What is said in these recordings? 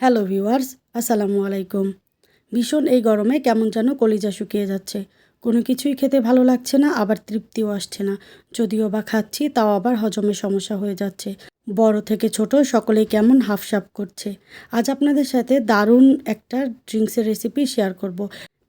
Hello viewers, আসসালামু আলাইকুম। ভীষণ এই গরমে কেমন যেন কলিজা শুকিয়ে যাচ্ছে। কোনো কিছুই খেতে ভালো লাগছে না, আবার তৃপ্তিও আসছে না। যদিও বা খাচ্ছি, তাও আবার হজমে সমস্যা হয়ে যাচ্ছে। বড় থেকে ছোট সকলেই কেমন হাফসাপ করছে। আজ আপনাদের সাথে দারুণ একটা ড্রিঙ্কসের রেসিপি শেয়ার করব।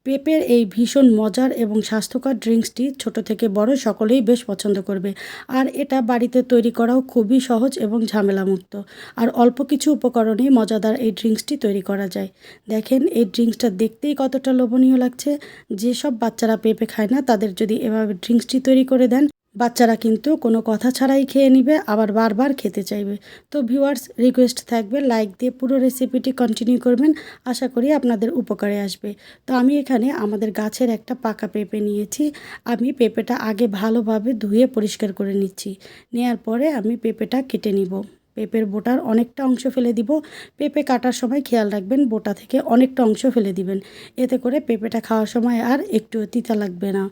পেঁপের এই ভীষণ মজার এবং স্বাস্থ্যকর ড্রিঙ্কসটি ছোট থেকে বড় সকলেই বেশ পছন্দ করবে। আর এটা বাড়িতে তৈরি করাও খুবই সহজ এবং ঝামেলামুক্ত। আর অল্প কিছু উপকরণে মজাদার এই ড্রিঙ্কসটি তৈরি করা যায়। দেখেন, এই ড্রিঙ্কসটা দেখতেই কতটা লোভনীয় লাগছে। যেসব বাচ্চারা পেঁপে খায় না, তাদের যদি এভাবে ড্রিঙ্কসটি তৈরি করে দেন বাচ্চারা কিন্তু কোনো কথা ছাড়াই খেয়ে নিবে, আবার বারবার খেতে চাইবে। তো ভিউয়ার্স রিকোয়েস্ট থাকবে লাইক দিয়ে পুরো রেসিপিটি কন্টিনিউ করবেন। আশা করি আপনাদের উপকারে আসবে। তো আমি এখানে আমাদের গাছের একটা পাকা পেঁপে নিয়েছি। আমি পেঁপেটা আগে ভালোভাবে ধুয়ে পরিষ্কার করে নিচ্ছি। নেয়ার পরে আমি পেঁপেটা কেটে নিব। পেঁপের বোটার অনেকটা অংশ ফেলে দিব। পেঁপে কাটার সময় খেয়াল রাখবেন, বোটা থেকে অনেকটা অংশ ফেলে দিবেন। এতে করে পেঁপেটা খাওয়ার সময় আর একটু তিতা লাগবে না।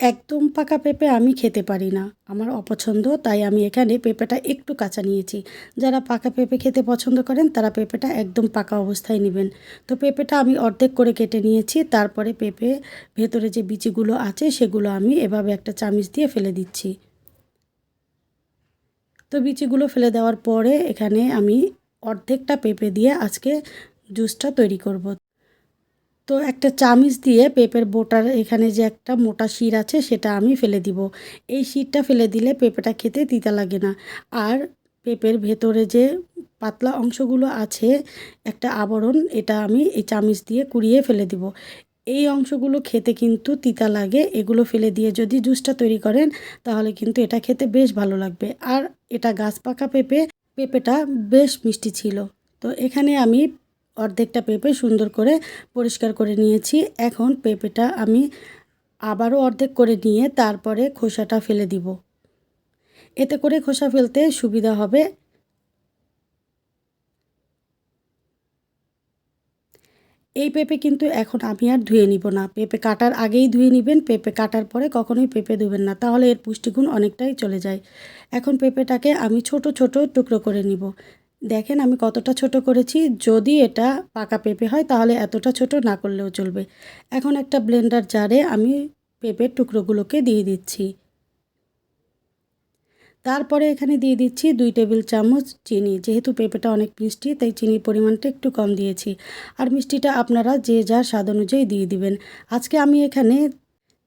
একদম পাকা পেঁপে আমি খেতে পারি না। আমার অপছন্দ, তাই আমি এখানে পেঁপেটা একটু কাঁচা নিয়েছি। যারা পাকা পেঁপে খেতে পছন্দ করেন, তারা পেঁপেটা একদম পাকা অবস্থায় নেবেন। তো পেঁপেটা আমি অর্ধেক করে কেটে নিয়েছি, তারপরে পেঁপে ভেতরে যে বিচিগুলো আছে, সেগুলো আমি এভাবে একটা চামিচ দিয়ে ফেলে দিচ্ছি। তো বিচিগুলো ফেলে দেওয়ার পরে এখানে আমি অর্ধেকটা পেঁপে দিয়ে আজকে জুসটা তৈরি করব। তো একটা চামিচ দিয়ে পেঁপের বোটার এখানে যে একটা মোটা শির আছে সেটা আমি ফেলে দিব। এই শিরটা ফেলে দিলে পেঁপেটা খেতে তিতা লাগে না। আর পেঁপের ভেতরে যে পাতলা অংশগুলো আছে, একটা আবরণ, এটা আমি এই চামিচ দিয়ে কুড়িয়ে ফেলে দিব। এই অংশগুলো খেতে কিন্তু তিতা লাগে। এগুলো ফেলে দিয়ে যদি জুসটা তৈরি করেন, তাহলে কিন্তু এটা খেতে বেশ ভালো লাগবে। আর এটা গাছ পাকা পেঁপে, পেঁপেটা বেশ মিষ্টি ছিল। তো এখানে আমি অর্ধেকটা পেঁপে সুন্দর করে পরিষ্কার করে নিয়েছি। এখন পেঁপেটা আমি আবারও অর্ধেক করে নিয়ে তারপরে খোসাটা ফেলে দিব। এতে করে খোসা ফেলতে সুবিধা হবে। এই পেঁপে কিন্তু এখন আমি আর ধুয়ে নিব না। পেঁপে কাটার আগেই ধুয়ে নেবেন, পেঁপে কাটার পরে কখনোই পেঁপে ধুবেন না। তাহলে এর পুষ্টিগুণ অনেকটাই চলে যায়। এখন পেঁপেটাকে আমি ছোট ছোট টুকরো করে নিব। দেখেন আমি কতটা ছোট করেছি, যদি এটা পাকা পেঁপে হয় তাহলে এতটা ছোট না করলেও চলবে। এখন একটা ব্লেন্ডার জারে আমি পেঁপের টুকরোগুলোকে দিয়ে দিচ্ছি। তারপরে এখানে দিয়ে দিচ্ছি দুই টেবিল চামচ চিনি, যেহেতু পেঁপেটা অনেক মিষ্টি, তাই চিনির পরিমাণটা একটু কম দিয়েছি। আর মিষ্টিটা আপনারা যে যার স্বাদ অনুযায়ী দিয়ে দিবেন। আজকে আমি এখানে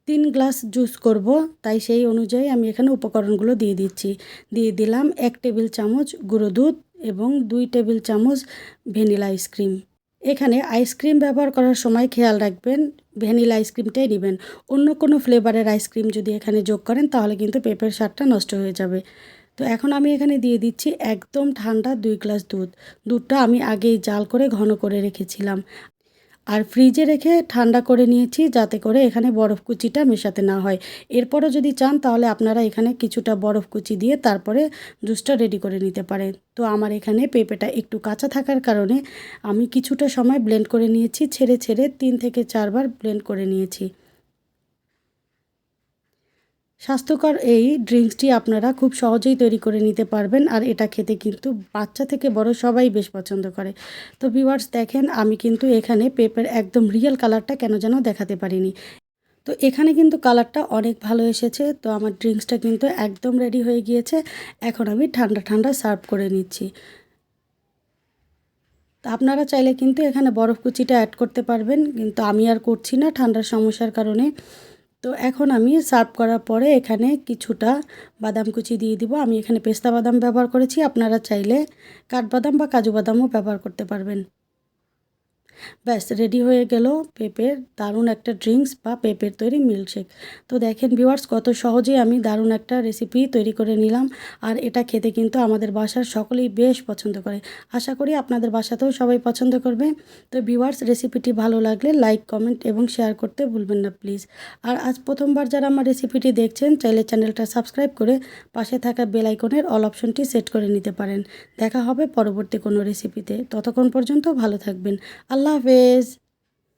তিন গ্লাস জুস করব, তাই সেই অনুযায়ী আমি এখানে উপকরণগুলো দিয়ে দিচ্ছি। দিয়ে দিলাম এক টেবিল চামচ গুঁড়ো দুধ এবং দুই টেবিল চামচ ভ্যানিলা আইসক্রিম এখানে আইসক্রিম ব্যবহার করার সময় খেয়াল রাখবেন, ভ্যানিলা আইসক্রিমটাই নেবেন। অন্য কোনো ফ্লেভারের আইসক্রিম যদি এখানে যোগ করেন, তাহলে কিন্তু পেঁপের স্বাদটা নষ্ট হয়ে যাবে। তো এখন আমি এখানে দিয়ে দিচ্ছি একদম ঠান্ডা দুই গ্লাস দুধ। দুধটা আমি আগেই জাল করে ঘন করে রেখেছিলাম। আর ফ্রিজে রেখে ঠান্ডা করে নিয়েছি যাতে করে এখানে বরফ কুচিটা মেশাতে না হয়। এরপরও যদি চান তাহলে আপনারা এখানে কিছুটা বরফ কুচি দিয়ে তারপরে জুসটা রেডি করে নিতে পারেন। তো আমার এখানে পেঁপেটা একটু কাঁচা থাকার কারণে আমি কিছুটা সময় ব্লেন্ড করে নিয়েছি, ছেড়ে ছেড়ে তিন থেকে চারবার ব্লেন্ড করে নিয়েছি। স্বাস্থ্যকর এই ড্রিঙ্কসটি আপনারা খুব সহজেই তৈরি করে নিতে পারবেন, আর এটা খেতে কিন্তু বাচ্চা থেকে বড় সবাই বেশ পছন্দ করে। তো ভিউয়ার্স, দেখেন, আমি কিন্তু এখানে পেঁপের একদম রিয়েল কালারটা কেন যেন দেখাতে পারিনি। তো এখানে কিন্তু কালারটা অনেক ভালো এসেছে, তো আমার ড্রিঙ্কসটা কিন্তু একদম রেডি হয়ে গিয়েছে। এখন আমি ঠান্ডা ঠান্ডা সার্ভ করে নিচ্ছি। আপনারা চাইলে কিন্তু এখানে বরফ কুচিটা অ্যাড করতে পারবেন, কিন্তু আমি আর করছি না ঠান্ডার সমস্যার কারণে। তো এখন আমি সার্ভ করার পরে এখানে কিছুটা বাদাম কুচি দিয়ে দিব। আমি এখানে পেস্তা বাদাম ব্যবহার করেছি। আপনারা চাইলে কাঠবাদাম বা কাজু বাদামও ব্যবহার করতে পারবেন। ব্যাস রেডি হয়ে গেল পেঁপের দারুণ একটা ড্রিঙ্কস বা পেঁপের তৈরি মিল্কশেক তো দেখেন ভিওয়ার্স কত সহজেই আমি দারুণ একটা রেসিপি তৈরি করে নিলাম। আর এটা খেতে কিন্তু আমাদের বাসার সকলেই বেশ পছন্দ করে। আশা করি আপনাদের বাসাতেও সবাই পছন্দ করবে। তো ভিওয়ার্স রেসিপিটি ভালো লাগলে লাইক কমেন্ট এবং শেয়ার করতে ভুলবেন না প্লিজ আর আজ প্রথমবার যারা আমার রেসিপিটি দেখছেন, চাইলে চ্যানেলটা সাবস্ক্রাইব করে পাশে থাকা বেল আইকনের অল অপশনটি সেট করে নিতে পারেন। দেখা হবে পরবর্তী কোনো রেসিপিতে ততক্ষণ পর্যন্ত ভালো থাকবেন। আল্লাহ হাফেজ